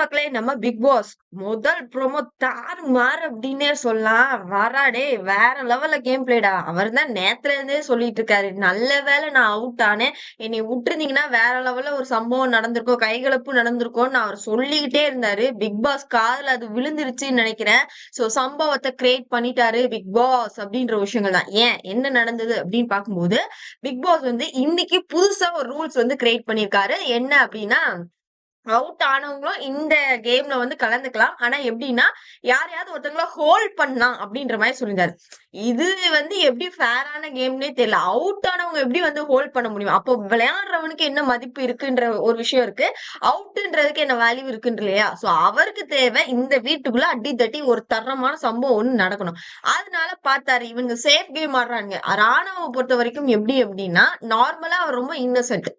மக்களே நம்ம big pass முதல் ப்ரோமோ தாறு மாறு அப்படின்னே சொல்லலாம். வராடே வேற லெவல்ல கேம் பிளேடா அவர் தான் நேத்துல இருந்தே சொல்லிட்டு இருக்காரு. நல்ல வேளை நான் அவுட் ஆனேன். என்னை விட்டுருந்தீங்கன்னா வேற லெவல்ல ஒரு சம்பவம் நடந்திருக்கும் கைகலப்பு நடந்திருக்கும்னு அவர் சொல்லிக்கிட்டே இருந்தாரு. பிக் பாஸ் காதுல அது விழுந்துருச்சுன்னு நினைக்கிறேன். சோ சம்பவத்தை கிரியேட் பண்ணிட்டாரு பிக் பாஸ் அப்படின்ற விஷயங்கள் தான். ஏன்? என்ன நடந்தது அப்படின்னு பார்க்கும்போது பிக் பாஸ் வந்து இன்னைக்கு புதுசா ஒரு ரூல்ஸ் வந்து கிரியேட் பண்ணிருக்காரு என்ன அப்படின்னா அவுட் ஆனவங்களும் இந்த கேம்ல வந்து கலந்துக்கலாம். ஆனா எப்படின்னா யாரையாவது ஒருத்தங்கள ஹோல்ட் பண்ணலாம் அப்படின்ற மாதிரி சொல்லியிருந்தாரு. இது வந்து எப்படி ஃபேரான கேம்னே தெரியல. அவுட் ஆனவங்க எப்படி வந்து ஹோல்ட் பண்ண முடியும்? அப்போ விளையாடுறவனுக்கு என்ன மதிப்பு இருக்குன்ற ஒரு விஷயம் இருக்கு. அவுட்ன்றதுக்கு என்ன வேல்யூ இருக்குன்ற இல்லையா? சோ அவருக்கு தேவை இந்த வீட்டுக்குள்ள அடி தட்டி ஒரு தரமான சம்பவம் ஒண்ணு நடக்கணும். அதனால பார்த்தாரு இவங்க சேஃப் கேம் ஆடுறாங்க ராணுவ பொறுத்த வரைக்கும் எப்படி அப்படின்னா நார்மலா அவர் ரொம்ப இன்னசென்ட்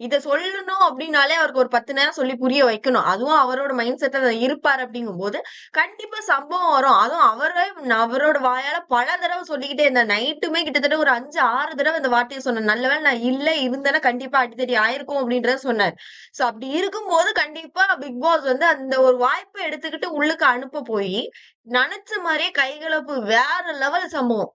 இத சொல்லணும் அப்படின்னாலே அவருக்கு ஒரு பத்து நேரம் சொல்லி புரிய வைக்கணும். அதுவும் அவரோட மைண்ட் செட்ல இருப்பாரு அப்படிங்கும் போது கண்டிப்பா சம்பவம் வரும். அதுவும் அவரே அவரோட வாயால பல தடவை சொல்லிக்கிட்டே இருந்த நைட்டுமே கிட்டத்தட்ட ஒரு அஞ்சு ஆறு தடவை இந்த வார்த்தையை சொன்னேன் நல்லவேளை நான் இல்ல இருந்தேன்னா கண்டிப்பா அடித்தடி ஆயிருக்கும் அப்படின்றத சொன்னார். சோ அப்படி இருக்கும்போது கண்டிப்பா பிக் பாஸ் வந்து அந்த ஒரு வாய்ப்பை எடுத்துக்கிட்டு உள்ளுக்கு அனுப்ப போய் நினைச்ச மாதிரியே கைகலப்பு வேற லெவல் சம்பவம்.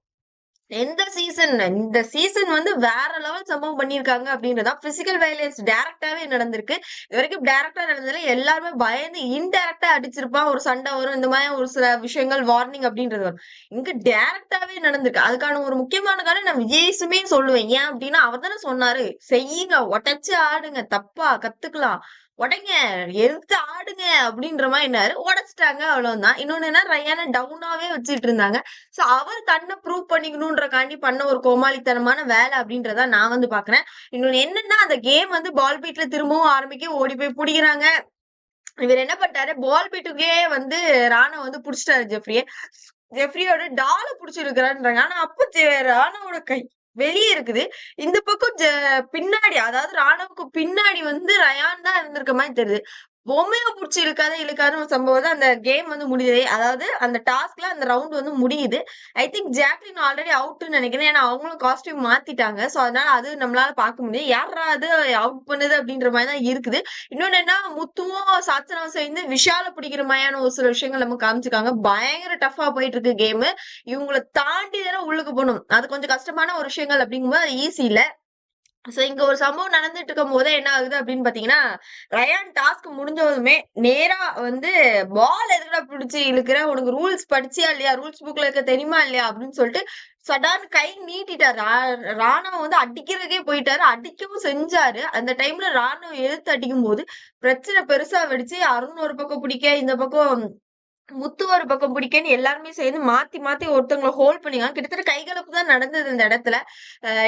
எந்த சீசன் இந்த சீசன் வந்து வேற லெவல் சம்பவம் பண்ணியிருக்காங்க அப்படின்றதா பிசிக்கல் வயலன்ஸ் டைரக்டாவே நடந்திருக்கு. இது வரைக்கும் டைரக்டா நடந்ததுல எல்லாருமே பயந்து இன்டைரக்டா அடிச்சிருப்பான் ஒரு சண்டை வரும். இந்த மாதிரி ஒரு சில விஷயங்கள் வார்னிங் அப்படின்றது வரும். இங்க டைரக்டாவே நடந்திருக்கு. அதுக்கான ஒரு முக்கியமான காரணம் நான் விஜய்ஸுமே சொல்லுவேன். ஏன் அப்படின்னா அவர் தானே சொன்னாரு. செய்யுங்க. உடச்சு ஆடுங்க. தப்பா கத்துக்கலாம். உடைங்க எடுத்து ஆடுங்க அப்படின்ற மாதிரி என்னாரு. உடைச்சிட்டாங்க அவ்வளவுதான். இன்னொன்னு என்ன ரயான டவுனாவே வச்சுட்டு இருந்தாங்க. சோ அவர் தன்னை ப்ரூவ் பண்ணிக்கணும்ன்றக்காண்டி பண்ண ஒரு கோமாளித்தனமான வேலை அப்படின்றத நான் வந்து பாக்குறேன். இன்னொன்னு என்னன்னா அந்த கேம் வந்து பால் பீட்ல திரும்பவும் ஆரம்பிக்க ஓடி போய் பிடிக்கிறாங்க. இவர் என்ன பண்ணிட்டாரு? பால் பீட்டுக்கே வந்து ராணா வந்து புடிச்சிட்டாரு ஜெஃப்ரியே ஜெஃப்ரியோட டால புடிச்சிருக்கிறான்றாங்க ஆனா அப்ப ராணாவோட கை வெளியே இருக்குது. இந்த பக்கம் பின்னாடி அதாவது ராணுவுக்கு பின்னாடி வந்து ரயான் தான் இருந்திருக்க மாதிரி தெரியுது. பொம்மையை பிடிச்சி இழுக்காத இழுக்காத சம்பவம் தான். அந்த கேம் வந்து முடியுது அதாவது அந்த டாஸ்க்ல அந்த ரவுண்ட் வந்து முடியுது. ஐ திங்க் ஜாக்லின் ஆல்ரெடி அவுட்னு நினைக்கிறேன். ஏன்னா அவங்களும் காஸ்டியூம் மாத்திட்டாங்க. ஸோ அதனால அது நம்மளால பார்க்க முடியும் யாரா அது அவுட் பண்ணுது அப்படின்ற மாதிரி தான் இருக்குது. இன்னொன்னு என்ன? முத்துவும் சாச்சனம் சேர்ந்து விஷால பிடிக்கிற மாதிரியான ஒரு சில விஷயங்கள் நம்ம காமிச்சிருக்காங்க. பயங்கர டஃபா போயிட்டு இருக்கு கேமு இவங்களை தாண்டி தானே உள்ளுக்கு போகணும். அது கொஞ்சம் கஷ்டமான ஒரு விஷயங்கள் அப்படிங்கும்போது அது ஈஸி இல்லை. சோ இங்க ஒரு சம்பவம் நடந்துட்டு இருக்கும் போதே என்ன ஆகுது அப்படின்னு பாத்தீங்கன்னா ரயான் டாஸ்க் முடிஞ்சதுமே நேரா வந்து பால் எதுக்கடா பிடிச்சி இழுக்கிற? உனக்கு ரூல்ஸ் படிச்சியா இல்லையா? ரூல்ஸ் புக்ல இருக்க தெரியுமா இல்லையா? அப்படின்னு சொல்லிட்டு சடான் கை நீட்டிட்டாரு. ராணுவம் வந்து அடிக்கிறதுக்கே போயிட்டாரு. அடிக்கவும் செஞ்சாரு. அந்த டைம்ல ராணுவம் எழுத்து அடிக்கும் போது பிரச்சனை பெருசா வெடிச்சு அருண் ஒரு பக்கம் பிடிக்க இந்த பக்கம் முத்து ஒரு பக்கம் பிடிக்கன்னு எல்லாருமே சேர்ந்து மாத்தி மாத்தி ஒருத்தவங்களை ஹோல்ட் பண்ணிக்கலாம் கிட்டத்தட்ட கைகளுக்கு தான் நடந்தது இந்த இடத்துல.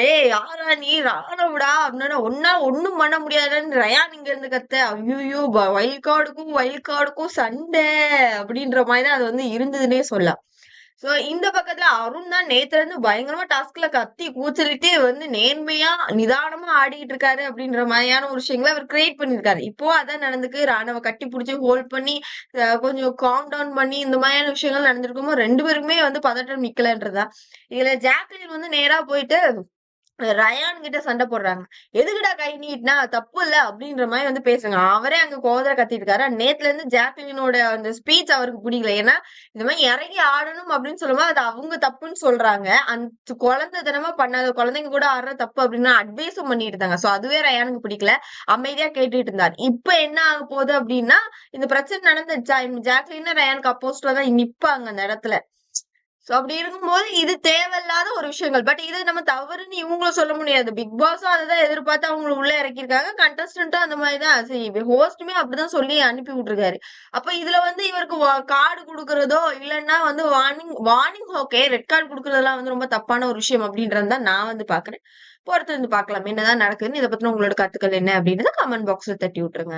ஏ யாரா நீ? ராணவுடா? அப்படின்னா ஒன்னா ஒண்ணும் பண்ண முடியாதுன்னு ரயான் இங்க இருந்து கத்த. ஐயோ வயல் கார்டுக்கும் வயல் கார்டுக்கும் சண்டை. அப்படின்ற மாதிரி தான் அது வந்து இருந்ததுன்னே சொல்லலாம். சோ இந்த பக்கத்துல அருண் தான் நேத்துல இருந்து பயங்கரமா டாஸ்க்ல கத்தி கூச்சலிட்டு வந்து நேர்மையா நிதானமா ஆடிட்டு இருக்காரு அப்படின்ற மாதிரியான ஒரு விஷயங்களை அவர் கிரியேட் பண்ணிருக்காரு இப்போ அதான் நடந்துக்கு ராணுவ கட்டி பிடிச்சி ஹோல்ட் பண்ணி கொஞ்சம் காம் டவுன் பண்ணி இந்த மாதிரியான விஷயங்கள் நடந்திருக்குமோ ரெண்டு பேருக்குமே வந்து பதட்டம் நிக்கலன்றதா. இதுல ஜாக்லின் வந்து நேரா போயிட்டு ரயான் கிட்ட சண்டை போடுறாங்க. எதுக்குடா கை நீட்னா தப்பு இல்ல. அப்படின்ற மாதிரி வந்து பேசுங்க அவரே அங்க கோதரை கத்திட்டு இருக்காரு நேத்துல இருந்து ஜாக்லினோட அந்த ஸ்பீச் அவருக்கு பிடிக்கல. ஏன்னா இந்த மாதிரி இறங்கி ஆடணும் அப்படின்னு சொல்லும்போது அது அவங்க தப்புன்னு சொல்றாங்க. அந்த குழந்தை தினமா பண்ணாத குழந்தைங்க கூட ஆடுற தப்பு அப்படின்னு அட்வைஸும் பண்ணிட்டு இருந்தாங்க சோ அதுவே ரயானுக்கு பிடிக்கல. அமைதியா கேட்டுட்டு இருந்தார். இப்ப என்ன ஆக போகுது அப்படின்னா இந்த பிரச்சனை நடந்துச்சா? ஜாக்லின் ரயானுக்கு அப்போஸ்ட்லதான் நிப்பாங்க அந்த இடத்துல. சோ அப்படி இருக்கும்போது இது தேவையில்லாத ஒரு விஷயங்கள். பட் இது நம்ம தவறுன்னு இவங்களும் சொல்ல முடியாது. பிக் பாஸும் அதான் எதிர்பார்த்து அவங்களை உள்ள இறக்கியிருக்காங்க. கண்டஸ்டன்ட்டும் அந்த மாதிரிதான் சரி ஹோஸ்டுமே அப்படிதான் சொல்லி அனுப்பி விட்டுருக்காரு. அப்ப இதுல வந்து இவருக்கு கார்டு கொடுக்கறதோ இல்லைன்னா வந்து warning warning okay red card கொடுக்கறதெல்லாம் வந்து ரொம்ப தப்பான ஒரு விஷயம் அப்படின்றது தான் நான் வந்து பாக்குறேன் பொறுத்து வந்து பாக்கலாம் என்னதான் நடக்குதுன்னு இதை பத்தின உங்களோட கருத்துக்கள் என்ன அப்படின்றத கமெண்ட் பாக்ஸ்ல தட்டி விட்டுருங்க.